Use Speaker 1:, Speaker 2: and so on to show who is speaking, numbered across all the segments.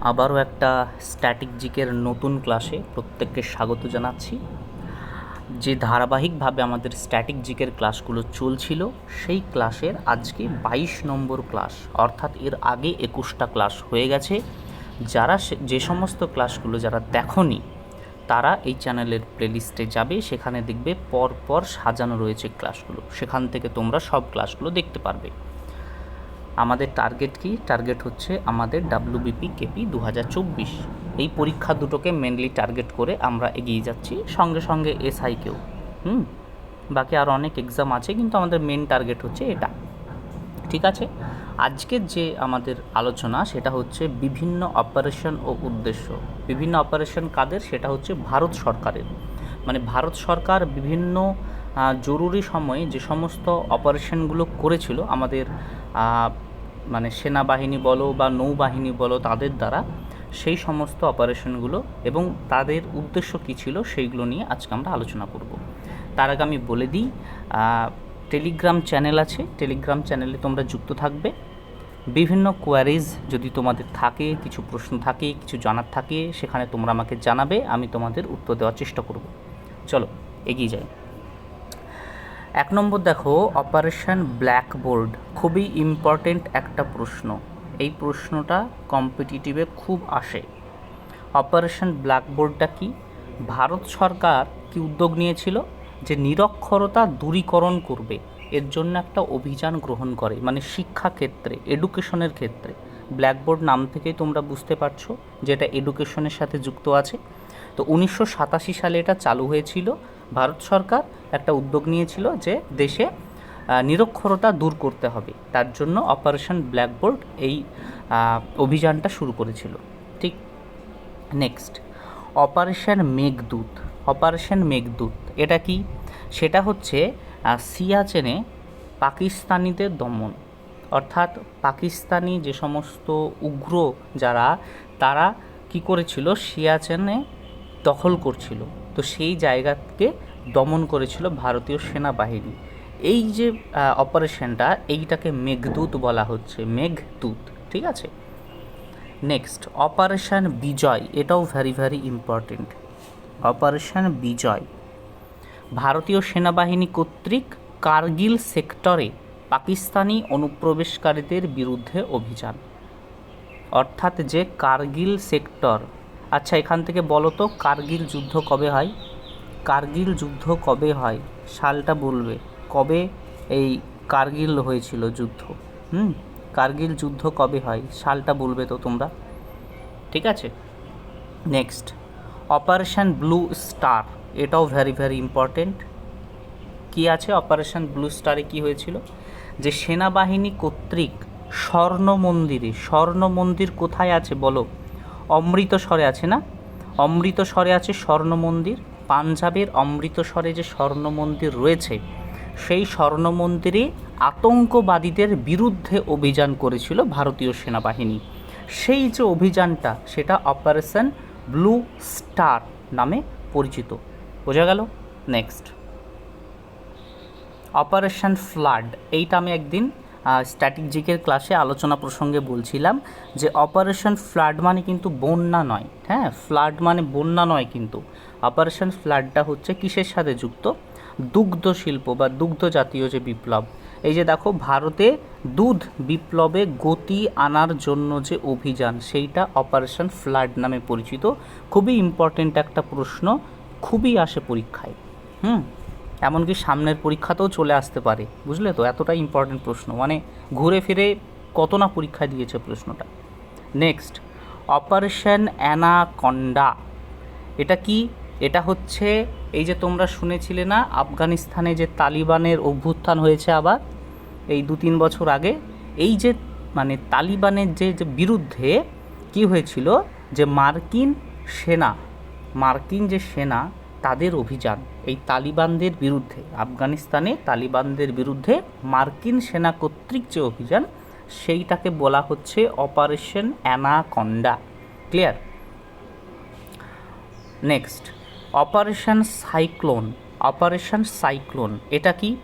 Speaker 1: আবারও একটা স্ট্যাটিক জিকের নতুন ক্লাসে প্রত্যেককে স্বাগত জানাচ্ছি। যে ধারাবাহিকভাবে আমাদের স্ট্যাটিক জিকের ক্লাসগুলো চলছিল, সেই ক্লাসের আজকে বাইশ নম্বর ক্লাস অর্থাৎ এর আগে একুশটা ক্লাস হয়ে গেছে। যারা যে সমস্ত ক্লাসগুলো যারা দেখনি, তারা এই চ্যানেলের প্লেলিস্টে যাবে, সেখানে দেখবে পর পর সাজানো রয়েছে ক্লাসগুলো সেখান থেকে তোমরা সব ক্লাসগুলো দেখতে পারবে। আমাদের টার্গেট কি? টার্গেট হচ্ছে আমাদের ডাব্লিউবিপি কেপি দু হাজার চব্বিশ। এই পরীক্ষা দুটোকে মেনলি টার্গেট করে আমরা এগিয়ে যাচ্ছি, সঙ্গে সঙ্গে এসআইকেও হুম? বাকি আর অনেক এক্সাম আছে, কিন্তু আমাদের মেন টার্গেট হচ্ছে এটা। ঠিক আছে? আজকের যে আমাদের আলোচনা, সেটা হচ্ছে বিভিন্ন অপারেশন ও উদ্দেশ্য। বিভিন্ন অপারেশন কাদের? সেটা হচ্ছে ভারত সরকারের। মানে ভারত সরকার বিভিন্ন জরুরি সময়ে যে সমস্ত অপারেশনগুলো করেছিল আমাদের মানে সেনাবাহিনী বলো বা নৌবাহিনী বলো তাদের দ্বারা সেই সমস্ত অপারেশনগুলো এবং তাদের উদ্দেশ্য কী ছিল সেইগুলো নিয়ে আজকে আমরা আলোচনা করব। তার আগে আমি বলে দিই টেলিগ্রাম চ্যানেল আছে। টেলিগ্রাম চ্যানেলে তোমরা যুক্ত থাকবে। বিভিন্ন কোয়ারিজ যদি তোমাদের থাকে, কিছু প্রশ্ন থাকে, কিছু জানার থাকে, সেখানে তোমরা আমাকে জানাবে, আমি তোমাদের উত্তর দেওয়ার চেষ্টা করব। চলো, এগিয়ে যাই। এক নম্বর দেখো অপারেশন ব্ল্যাকবোর্ড খুবই ইম্পর্টেন্ট একটা প্রশ্ন। এই প্রশ্নটা কম্পিটিটিভে খুব আসে। অপারেশন ব্ল্যাকবোর্ডটা কি? ভারত সরকার কি উদ্যোগ নিয়েছিল? যে নিরক্ষরতা দূরীকরণ করবে। এর জন্য একটা অভিযান গ্রহণ করে মানে শিক্ষা ক্ষেত্রে এডুকেশনের ক্ষেত্রে। ব্ল্যাকবোর্ড নাম থেকেই তোমরা বুঝতে পারছ যে এটা এডুকেশনের সাথে যুক্ত আছে। তো উনিশশো সাতাশি সালে এটা চালু হয়েছিল। ভারত সরকার একটা উদ্যোগ নিয়েছিল যে দেশে নিরক্ষরতা দূর করতে হবে। তার জন্য অপারেশন ব্ল্যাকবোর্ড এই অভিযানটা শুরু করেছিল। ঠিক next operation Meghdoot operation Meghdoot এটা কি? সেটা হচ্ছে সিয়াচেনে পাকিস্তানিদের দমন। অর্থাৎ পাকিস্তানি যে সমস্ত উগ্র যারা, তারা কি করেছিল? সিয়াচেনে দখল করছিল। তো সেই জায়গাকে দমন করেছিল ভারতীয় সেনাবাহিনী। এই যে অপারেশনটা, এইটাকে মেঘদূত বলা হচ্ছে, মেঘদূত, ঠিক আছে? নেক্সট অপারেশন বিজয়, এটাও very very important operation Vijay, ভারতীয় সেনাবাহিনী কর্তৃক কার্গিল সেক্টরে পাকিস্তানি অনুপ্রবেশকারীদের বিরুদ্ধে অভিযান। অর্থাৎ যে কার্গিল সেক্টর আচ্ছা এখান থেকে বলো তো, কার্গিল যুদ্ধ কবে হয়? কার্গিল যুদ্ধ কবে হয়? সালটা বলবে। কবে এই কার্গিল হয়েছিল যুদ্ধ? হুম? কার্গিল যুদ্ধ কবে হয়? সালটা বলবে তো তোমরা। ঠিক আছে? নেক্সট অপারেশন ব্লু স্টার এটাও ভেরি ভেরি ইম্পর্টেন্ট কি আছে? অপারেশন ব্লু স্টারে কি হয়েছিল? যে সেনাবাহিনী কর্তৃক স্বর্ণ মন্দিরে, স্বর্ণ মন্দির কোথায় আছে বলো? অমৃতসরে আছে না? অমৃতসরে আছে স্বর্ণ মন্দির। পাঞ্জাবের অমৃতসরে যে স্বর্ণ মন্দির রয়েছে, সেই স্বর্ণ মন্দিরে আতঙ্কবাদীদের বিরুদ্ধে অভিযান করেছিল ভারতীয় সেনাবাহিনী। সেই যে অভিযানটা, সেটা অপারেশন ব্লু স্টার নামে পরিচিত। বোঝা গেল? নেক্সট। অপারেশন ফ্লাড, এইটা আমি একদিন স্ট্যাটিক জিকের ক্লাসে আলোচনা প্রসঙ্গে বলছিলাম যে অপারেশন ফ্লাড মানে কিন্তু বন্যা নয় হ্যাঁ? ফ্লাড মানে বন্যা নয় কিন্তু। অপারেশন ফ্লাডটা হচ্ছে কিসের সাথে যুক্ত? দুগ্ধ শিল্প বা দুগ্ধ জাতীয় যে বিপ্লব। এই যে দেখো, ভারতে দুধ বিপ্লবে গতি আনার জন্য যে অভিযান, সেইটা অপারেশন ফ্লাড নামে পরিচিত। খুবই ইম্পর্টেন্ট একটা প্রশ্ন, খুবই আসে পরীক্ষায়, হুম? এমনকি সামনের পরীক্ষাতেও চলে আসতে পারে। বুঝলে তো? এতটাই ইম্পর্টেন্ট প্রশ্ন। মানে ঘুরে ফিরে কত না পরীক্ষা দিয়েছে প্রশ্নটা। নেক্সট অপারেশন অ্যানাকন্ডা এটা কি? এটা হচ্ছে এই যে তোমরা শুনেছিলে না, আফগানিস্তানে যে তালিবানের অভ্যুত্থান হয়েছে আবার এই দু তিন বছর আগে? এই যে মানে তালিবানের যে যে বিরুদ্ধে কি হয়েছিল? যে মার্কিন সেনা, মার্কিন যে সেনা, তাদের অভিযান। এই তালিবানদের বিরুদ্ধে, আফগানিস্তানে তালিবানদের বিরুদ্ধে মার্কিন সেনা কর্তৃক যে অভিযান, সেইটাকে বলা হচ্ছে operation anaconda. Clear? Next, operation cyclone operation cyclone, এটা কি?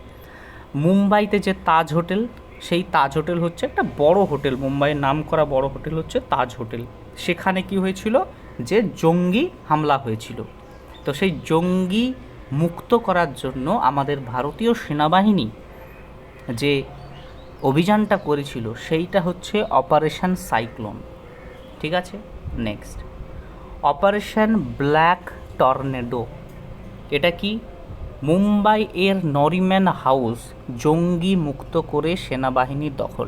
Speaker 1: মুম্বাইতে যে তাজ হোটেল, সেই তাজ হোটেল হচ্ছে একটা বড় হোটেল। মুম্বাইয়ের নাম করা বড় হোটেল হচ্ছে তাজ হোটেল। সেখানে কি হয়েছিল? যে জঙ্গি হামলা হয়েছিল। তো সেই জঙ্গি মুক্ত করার জন্য আমাদের ভারতীয় সেনাবাহিনী যে অভিযানটা করেছিল, সেইটা হচ্ছে অপারেশন সাইক্লোন ঠিক আছে? নেক্সট অপারেশান ব্ল্যাক টর্নেডো এটা কি? মুম্বাই এর নরিম্যান হাউস জঙ্গি মুক্ত করে সেনাবাহিনীর দখল।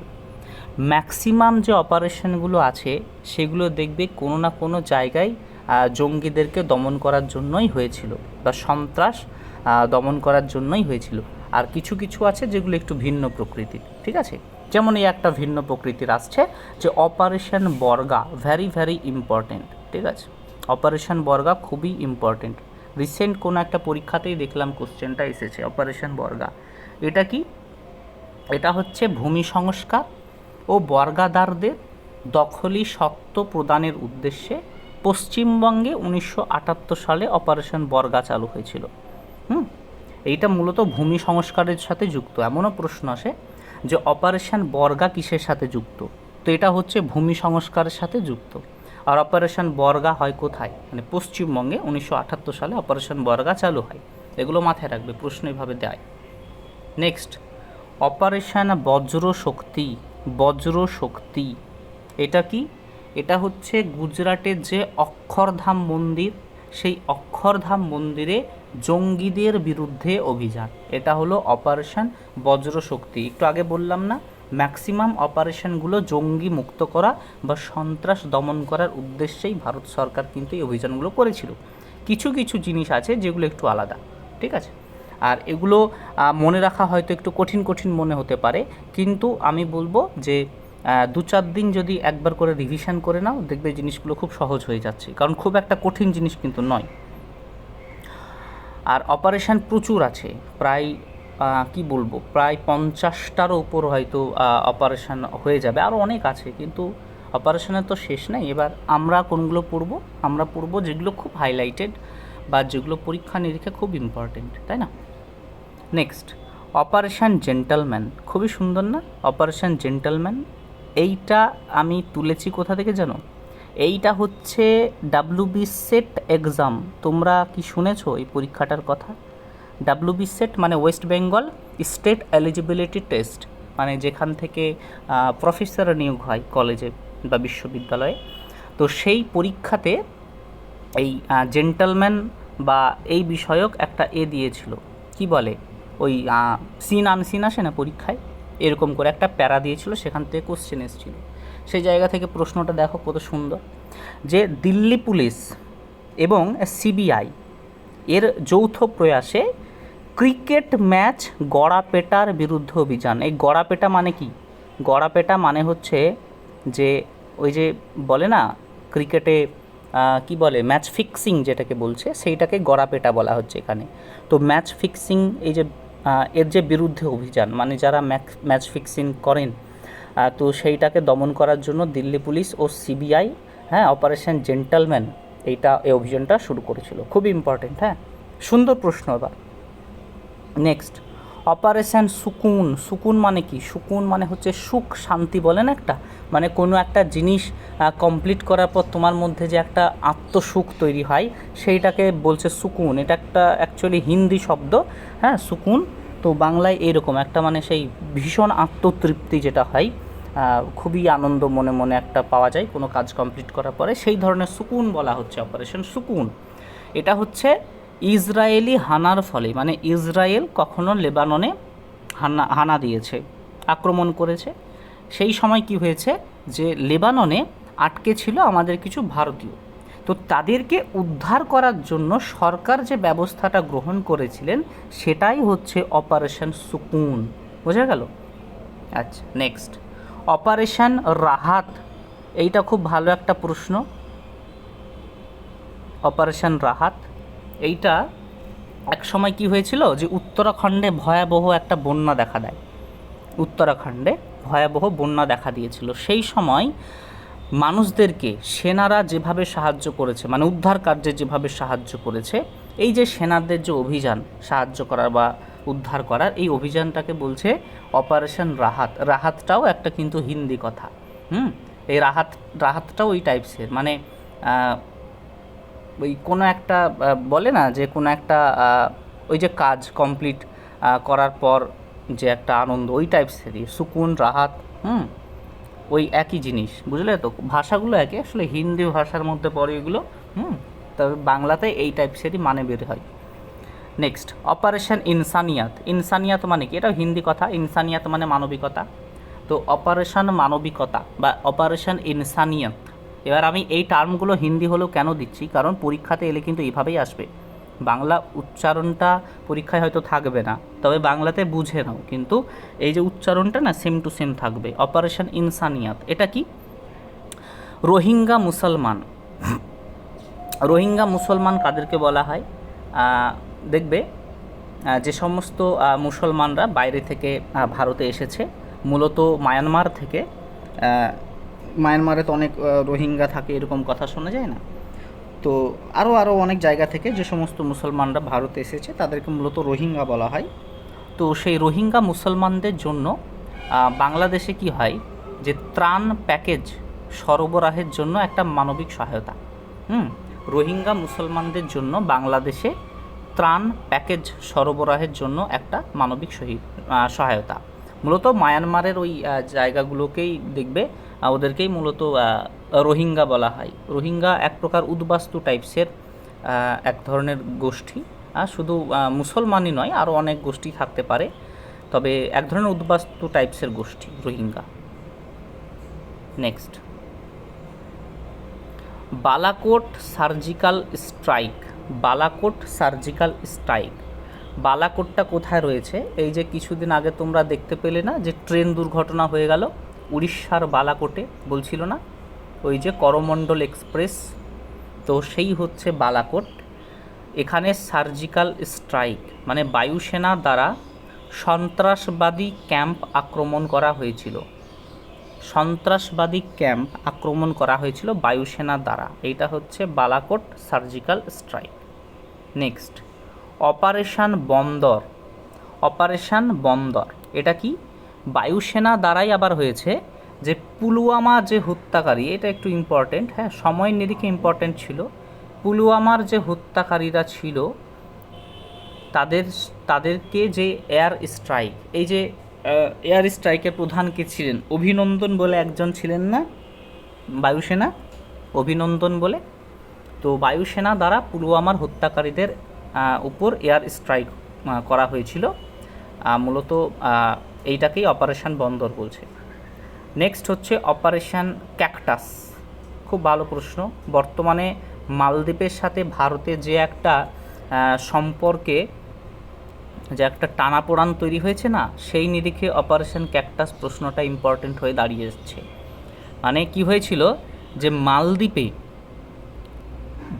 Speaker 1: ম্যাক্সিমাম যে অপারেশনগুলো আছে, সেগুলো দেখবে কোনো না কোনো জায়গায় জঙ্গিদেরকে দমন করার জন্যই হয়েছিল বা সন্ত্রাস দমন করার জন্যই হয়েছিল। আর কিছু কিছু আছে যেগুলো একটু ভিন্ন প্রকৃতির, ঠিক আছে? যেমন এই একটা ভিন্ন প্রকৃতির আসছে যে অপারেশন বর্গা ভ্যারি ভ্যারি ইম্পর্টেন্ট ঠিক আছে? অপারেশন বর্গা খুবই ইম্পর্টেন্ট রিসেন্ট কোনো একটা পরীক্ষাতেই দেখলাম কোশ্চেনটা এসেছে অপারেশন বর্গা এটা কি? এটা হচ্ছে ভূমি সংস্কার ও বর্গাদারদের দখলি সত্ত্ব প্রদানের উদ্দেশ্যে পশ্চিমবঙ্গে উনিশশো আটাত্তর সালে অপারেশন বর্গা চালু হয়েছিল। হুম? এইটা মূলত ভূমি সংস্কারের সাথে যুক্ত। এমনও প্রশ্ন আসে যে অপারেশন বর্গা কিসের সাথে যুক্ত? তো এটা হচ্ছে ভূমি সংস্কারের সাথে যুক্ত। আর অপারেশন বর্গা হয় কোথায়? মানে পশ্চিমবঙ্গে উনিশশো আটাত্তর সালে অপারেশন বর্গা চালু হয়। এগুলো মাথায় রাখবে, প্রশ্ন এভাবে দেয়। নেক্সট অপারেশন বজ্র শক্তি বজ্র শক্তি এটা কি? এটা হচ্ছে গুজরাটের যে অক্ষরধাম মন্দির, সেই অক্ষরধাম মন্দিরে জঙ্গিদের বিরুদ্ধে অভিযান। এটা হলো অপারেশন বজ্রশক্তি। একটু আগে বললাম না, ম্যাক্সিমাম অপারেশনগুলো জঙ্গি মুক্ত করা বা সন্ত্রাস দমন করার উদ্দেশ্যেই ভারত সরকার কিন্তু এই অভিযানগুলো করেছিল। কিছু কিছু জিনিস আছে যেগুলো একটু আলাদা, ঠিক আছে? আর এগুলো মনে রাখা হয়তো একটু কঠিন কঠিন মনে হতে পারে, কিন্তু আমি বলব যে দু চার দিন যদি একবার করে রিভিশন করে নাও, দেখবে জিনিসগুলো খুব সহজ হয়ে যাচ্ছে। কারণ খুব একটা কঠিন জিনিস কিন্তু নয়। আর অপারেশান প্রচুর আছে। প্রায় কি বলব, প্রায় পঞ্চাশটার উপর হয়তো অপারেশান হয়ে যাবে। আরও অনেক আছে, কিন্তু অপারেশনের তো শেষ নেই। এবার আমরা কোনগুলো পড়ব? আমরা পড়ব যেগুলো খুব হাইলাইটেড বা যেগুলো পরীক্ষা নিরীক্ষা খুব ইম্পর্টেন্ট তাই না? নেক্সট অপারেশান জেন্টালম্যান খুবই সুন্দর না? অপারেশান জেন্টালম্যান এইটা আমি তুলেছি কোথা থেকে জানো এইটা হচ্ছে ডাব্লিউবি সেট এক্সাম তোমরা কি শুনেছো এই পরীক্ষাটার কথা? ডাব্লিউবি সেট মানে West Bengal state eligibility test মানে যেখান থেকে প্রফেসর নিয়োগ হয় কলেজে বা বিশ্ববিদ্যালয়ে। তো সেই পরীক্ষাতে এই জেন্টালম্যান বা এই বিষয়ক একটা এ দিয়েছিল। কি বলে? ওই সিন আনসিন আসে না পরীক্ষায়? এরকম করে একটা প্যারা দিয়েছিল, সেখান থেকে কোশ্চেন এসেছিল। সেই জায়গা থেকে প্রশ্নটা দেখো কত সুন্দর। যে দিল্লি পুলিশ এবং সিবিআই এর যৌথ প্রয়াসে ক্রিকেট ম্যাচ গড়াপেটার বিরুদ্ধে অভিযান। এই গড়াপেটা মানে কি? গড়াপেটা মানে হচ্ছে যে ওই যে বলে না, ক্রিকেটে কি বলে, ম্যাচ ফিক্সিং যেটাকে বলছে, সেইটাকে গড়াপেটা বলা হচ্ছে এখানে। তো ম্যাচ ফিক্সিং এই যে এর যে বিরুদ্ধে অভিযান মানে যারা ম্যাচ ফিক্সিং করেন তো সেইটাকে দমন করার জন্য দিল্লি পুলিশ ও সিবিআই হ্যাঁ অপারেশন জেন্টালম্যান এইটা, এই অভিযানটা শুরু করেছিল। খুব ইম্পর্টেন্ট হ্যাঁ? সুন্দর প্রশ্ন এবার। নেক্সট অপারেশন সুকুন সুকুন মানে কি? সুকুন মানে হচ্ছে সুখ, শান্তি বলেন একটা? মানে কোনো একটা জিনিস কমপ্লিট করার পর তোমার মধ্যে যে একটা আত্মসুখ তৈরি হয়, সেইটাকে বলছে সুকুন। এটা একটা অ্যাকচুয়ালি হিন্দি শব্দ হ্যাঁ সুকুন। তো বাংলায় এরকম একটা মানে সেই ভীষণ আত্মতৃপ্তি যেটা হয় খুবই আনন্দ মনে মনে একটা পাওয়া যায় কোনো কাজ কমপ্লিট করার পরে। সেই ধরনের সুকুন বলা হচ্ছে অপারেশন সুকুন। এটা হচ্ছে ইসরায়েলি হানার ফলে মানে ইসরায়েল কখনো লেবাননে হানা হানা দিয়েছে, আক্রমণ করেছে। সেই সময় কি হয়েছে যে লেবাননে আটকে ছিল আমাদের কিছু ভারতীয়। তো তাদেরকে উদ্ধার করার জন্য সরকার যে ব্যবস্থাটা গ্রহণ করেছিলেন, সেটাই হচ্ছে অপারেশন সুকুন বোঝা গেল? আচ্ছা নেক্সট অপারেশন রাহাত এইটা খুব ভালো একটা প্রশ্ন। অপারেশন রাহাত এইটা এক সময় কি হয়েছিল যে উত্তরাখণ্ডে ভয়াবহ একটা বন্যা দেখা দেয়। উত্তরাখণ্ডে ভয়াবহ বন্যা দেখা দিয়েছিল। সেই সময় মানুষদেরকে সেনারা যেভাবে সাহায্য করেছে মানে উদ্ধার কার্যে যেভাবে সাহায্য করেছে, এই যে সেনাদের যে অভিযান সাহায্য করার বা উদ্ধার করার, এই অভিযানটাকে বলছে অপারেশন রাহাত রাহাতটাও একটা কিন্তু হিন্দি কথা, হুম? এই রাহাত রাহাতটাও ওই টাইপসের মানে ওই কোনো একটা বলে না যে কোনো একটা ওই যে কাজ কমপ্লিট করার পর যে একটা আনন্দ, ওই টাইপসেরই সুকুন, রাহাত, হুম? ওই একই জিনিস, বুঝলে তো? ভাষাগুলো একই, আসলে হিন্দি ভাষার মধ্যে পড়ে এগুলো, হুম? তবে বাংলাতে এই টাইপসেরই মানে বের হয়। নেক্সট অপারেশন ইনসানিয়াত ইনসানিয়াত মানে কি? এটা হিন্দি কথা ইনসানিয়াত মানে মানবিকতা। তো অপারেশন মানবিকতা বা অপারেশন ইনসানিয়াত এবার আমি এই টার্মগুলো হিন্দি হলেও কেন দিচ্ছি? কারণ পরীক্ষাতে এলে কিন্তু এইভাবেই আসবে। বাংলা উচ্চারণটা পরীক্ষায় হয়তো থাকবে না, তবে বাংলাতে বুঝে নাও। কিন্তু এই যে উচ্চারণটা না সেম টু সেম থাকবে। অপারেশন ইনসানিয়াত এটা কি? রোহিঙ্গা মুসলমান। রোহিঙ্গা মুসলমান কাদেরকে বলা হয়? দেখবে যে সমস্ত মুসলমানরা বাইরে থেকে ভারতে এসেছে, মূলত মায়ানমার থেকে মায়ানমারে তো অনেক রোহিঙ্গা থাকে এরকম কথা শোনা যায় না? তো আরও আরও অনেক জায়গা থেকে যে সমস্ত মুসলমানরা ভারতে এসেছে, তাদেরকে মূলত রোহিঙ্গা বলা হয়। তো সেই রোহিঙ্গা মুসলমানদের জন্য বাংলাদেশে কি হয় যে ত্রাণ প্যাকেজ সরবরাহের জন্য একটা মানবিক সহায়তা। হুম, রোহিঙ্গা মুসলমানদের জন্য বাংলাদেশে ত্রাণ প্যাকেজ সরবরাহের জন্য একটা মানবিক সহি- সহায়তা। মূলত মায়ানমারের ওই জায়গাগুলোকেই দেখবে ওদেরকেই মূলত রোহিঙ্গা বলা হয়। রোহিঙ্গা এক প্রকার উদ্বাস্তু টাইপসের এক ধরনের গোষ্ঠী। শুধু মুসলমানই নয় আরও অনেক গোষ্ঠী থাকতে পারে। তবে এক ধরনের উদ্বাস্তু টাইপসের গোষ্ঠী Rohingya. Next Balakot surgical strike. Balakot surgical strike. বালাকোটটা কোথায় রয়েছে? এই যে কিছুদিন আগে তোমরা দেখতে পেলে না, যে ট্রেন দুর্ঘটনা হয়ে গেল? উড়িষ্যার বালাকোটে বলছিল না? ওই যে করমণ্ডল এক্সপ্রেস, তো সেই হচ্ছে বালাকোট। এখানে সার্জিক্যাল স্ট্রাইক মানে বায়ুসেনা দ্বারা সন্ত্রাসবাদী ক্যাম্প আক্রমণ করা হয়েছিল। সন্ত্রাসবাদী ক্যাম্প আক্রমণ করা হয়েছিল বায়ুসেনা দ্বারা। এইটা হচ্ছে Balakot surgical strike. Next, operation Bandar. Operation Bandar, এটা কি? বায়ুসেনা দ্বারাই আবার হয়েছে যে পুলওয়ামা যে হত্যাকারী, এটা একটু ইম্পর্টেন্ট হ্যাঁ সময় নিরিখে ইম্পর্টেন্ট ছিল। পুলওয়ামার যে হত্যাকারীরা ছিল, তাদের, তাদেরকে যে এয়ার স্ট্রাইক এই যে এয়ার স্ট্রাইকের প্রধান কে ছিলেন? অভিনন্দন বলে একজন ছিলেন না? বায়ুসেনা? অভিনন্দন বলে। তো বায়ুসেনা দ্বারা পুলওয়ামার হত্যাকারীদের উপর এয়ার স্ট্রাইক করা হয়েছিল। মূলত এইটাকেই অপারেশন বন্দর বলছে। নেক্সট হচ্ছে অপারেশন ক্যাকটাস। খুব ভালো প্রশ্ন। বর্তমানে মালদ্বীপের সাথে ভারতে যে একটা সম্পর্কে যে একটা টানাপোড়ান তৈরি হয়েছে না, সেই নিরিখে অপারেশন ক্যাকটাস প্রশ্নটা ইম্পর্টেন্ট হয়ে দাঁড়িয়ে যাচ্ছে। মানে কি হয়েছিল যে মালদ্বীপে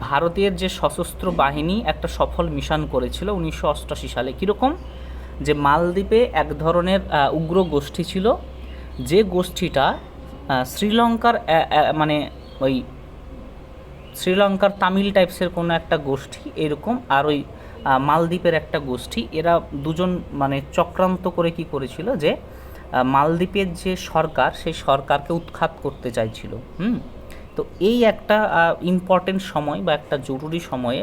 Speaker 1: ভারতের যে সশস্ত্র বাহিনী একটা সফল মিশন করেছিল উনিশশো সালে। কীরকম? যে মালদ্বীপে এক ধরনের উগ্র গোষ্ঠী ছিল। যে গোষ্ঠীটা শ্রীলঙ্কার মানে ওই শ্রীলঙ্কার তামিল টাইপসের কোনো একটা গোষ্ঠী এরকম, আর ওই মালদ্বীপের একটা গোষ্ঠী, এরা দুজন মানে চক্রান্ত করে কি করেছিল যে মালদ্বীপের যে সরকার, সেই সরকারকে উৎখাত করতে চাইছিল। হুম? তো এই একটা ইম্পর্টেন্ট সময় বা একটা জরুরি সময়ে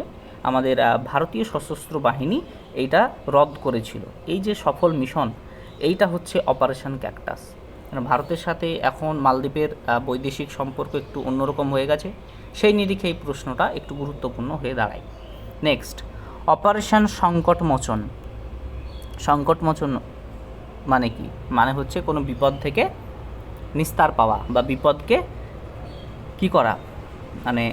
Speaker 1: আমাদের ভারতীয় সশস্ত্র বাহিনী এইটা রদ করেছিল। এই যে সফল মিশন, এইটা হচ্ছে অপারেশন ক্যাকটাস মানে ভারতের সাথে এখন মালদ্বীপের বৈদেশিক সম্পর্ক একটু অন্যরকম হয়ে গেছে। সেই নিরিখে এই প্রশ্নটা একটু গুরুত্বপূর্ণ হয়ে দাঁড়ায়। নেক্সট অপারেশন সংকটমোচন সংকটমোচন মানে কি? মানে হচ্ছে কোনো বিপদ থেকে নিস্তার পাওয়া বা বিপদকে কি করা? মানে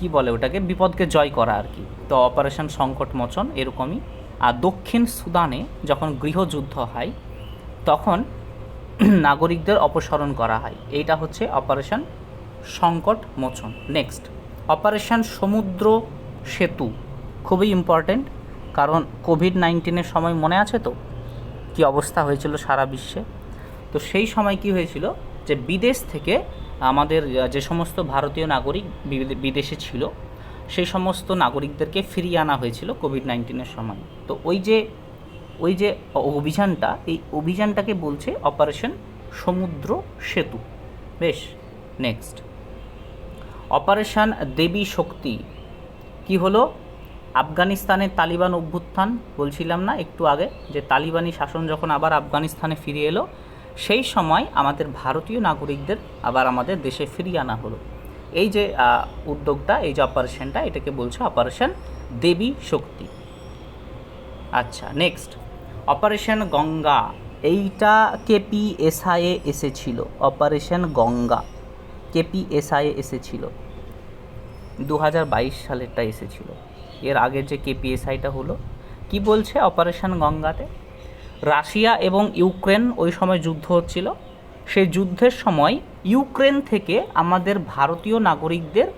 Speaker 1: কি বলে ওটাকে? বিপদকে জয় করা আর কি। তো অপারেশন সংকট মোচন এরকমই। আর দক্ষিণ সুদানে যখন গৃহযুদ্ধ হয়, তখন নাগরিকদের অপসারণ করা হয়। এইটা হচ্ছে অপারেশন সংকট মোচন। নেক্সট অপারেশন সমুদ্র সেতু খুবই ইম্পর্টেন্ট কারণ কোভিড নাইন্টিনের সময় মনে আছে তো? কি অবস্থা হয়েছিল সারা বিশ্বে? তো সেই সময় কি হয়েছিল যে বিদেশ থেকে আমাদের যে সমস্ত ভারতীয় নাগরিক বিদে- বিদেশে ছিল, সেই সমস্ত নাগরিকদেরকে ফিরিয়ে আনা হয়েছিল কোভিড নাইন্টিনের সময়। তো ওই যে ওই যে অভিযানটা, এই অভিযানটাকে বলছে অপারেশন সমুদ্র সেতু। বেশ নেক্সট অপারেশন দেবী শক্তি, কি হলো? আফগানিস্তানের তালিবান অভ্যুত্থান, বলছিলাম না একটু আগে, যে তালিবানি শাসন যখন আবার আফগানিস্তানে ফিরে এলো সেই সময় আমাদের ভারতীয় নাগরিকদের আবার আমাদের দেশে ফিরিয়ে আনা হলো। এই যে উদ্যোগটা, এই যে অপারেশনটা এটাকে বলছে অপারেশন দেবী শক্তি। আচ্ছা নেক্সট অপারেশন গঙ্গা। এইটা কেপিএসআইএ এসেছিল। অপারেশন গঙ্গা কেপিএসআইএ এসেছিল। দু হাজার বাইশ সালেরটা এসেছিল। এর আগের যে কেপিএসআইটা হলো, কি বলছে অপারেশন গঙ্গাতে? রাশিয়া এবং ইউক্রেন ওই সময় যুদ্ধ হচ্ছিল। সেই যুদ্ধের সময় ইউক্রেন থেকে আমাদের ভারতীয় নাগরিকদের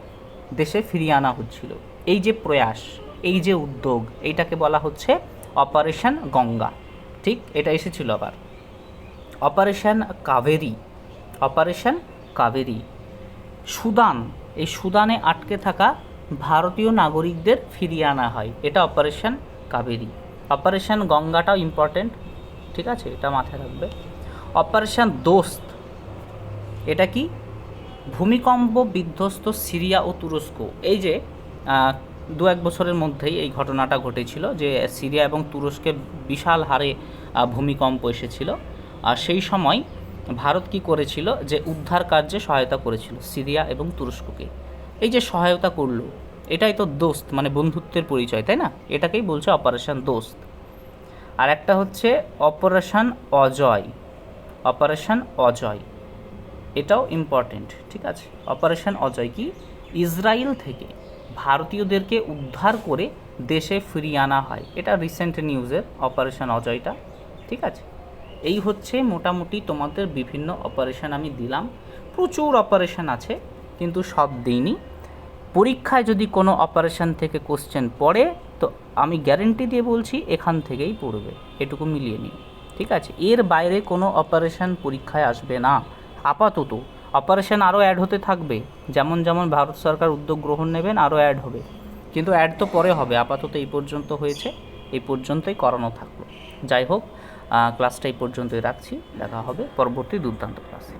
Speaker 1: দেশে ফিরিয়ে আনা হচ্ছিল। এই যে প্রয়াস, এই যে উদ্যোগ, এইটাকে বলা হচ্ছে অপারেশন গঙ্গা। ঠিক, এটা এসেছিল আবার। Operation Kaveri operation Kaveri Sudan, এই সুদানে আটকে থাকা ভারতীয় নাগরিকদের ফিরিয়ে আনা হয়। এটা অপারেশন কাবেরি অপারেশন গঙ্গাটাও ইম্পর্টেন্ট ঠিক আছে, এটা মাথায় রাখবে। অপারেশন দোস্ত এটা কি? ভূমিকম্প বিধ্বস্ত সিরিয়া ও তুরস্ক। এই যে দু এক বছরের মধ্যেই এই ঘটনাটা ঘটেছিল যে সিরিয়া এবং তুরস্কে বিশাল হারে ভূমিকম্প এসেছিল। আর সেই সময় ভারত কি করেছিল? যে উদ্ধার কার্যে সহায়তা করেছিল সিরিয়া এবং তুরস্ককে। এই যে সহায়তা করল, এটাই তো দোস্ত মানে বন্ধুত্বের পরিচয়, তাই না? এটাকেই বলছে অপারেশন দোস্ত আর একটা হচ্ছে অপারেশন অজয়। অপারেশন অজয়। এটাও ইম্পর্টেন্ট ঠিক আছে? অপারেশন অজয় কি? ইসরায়েল থেকে ভারতীয়দেরকে উদ্ধার করে দেশে ফিরিয়ে আনা হয়। এটা রিসেন্ট নিউজের অপারেশন অজয়টা, ঠিক আছে? এই হচ্ছে মোটামুটি তোমাদের বিভিন্ন অপারেশন আমি দিলাম। প্রচুর অপারেশন আছে, কিন্তু সব দিইনি। পরীক্ষায় যদি কোনো অপারেশন থেকে কোশ্চেন পড়ে তো আমি গ্যারেন্টি দিয়ে বলছি এখান থেকেই পড়বে, এটুকু মিলিয়ে নিই ঠিক আছে? এর বাইরে কোনো অপারেশন পরীক্ষায় আসবে না। আপাতত অপারেশন আরও অ্যাড হতে থাকবে, যেমন যেমন ভারত সরকার উদ্যোগ গ্রহণ নেবেন আরও অ্যাড হবে। কিন্তু অ্যাড তো পরে হবে, আপাতত এই পর্যন্ত হয়েছে, এই পর্যন্তই করানো থাকল। যাই হোক ক্লাসটা এই পর্যন্তই রাখছি, দেখা হবে পরবর্তী দুর্দান্ত ক্লাসে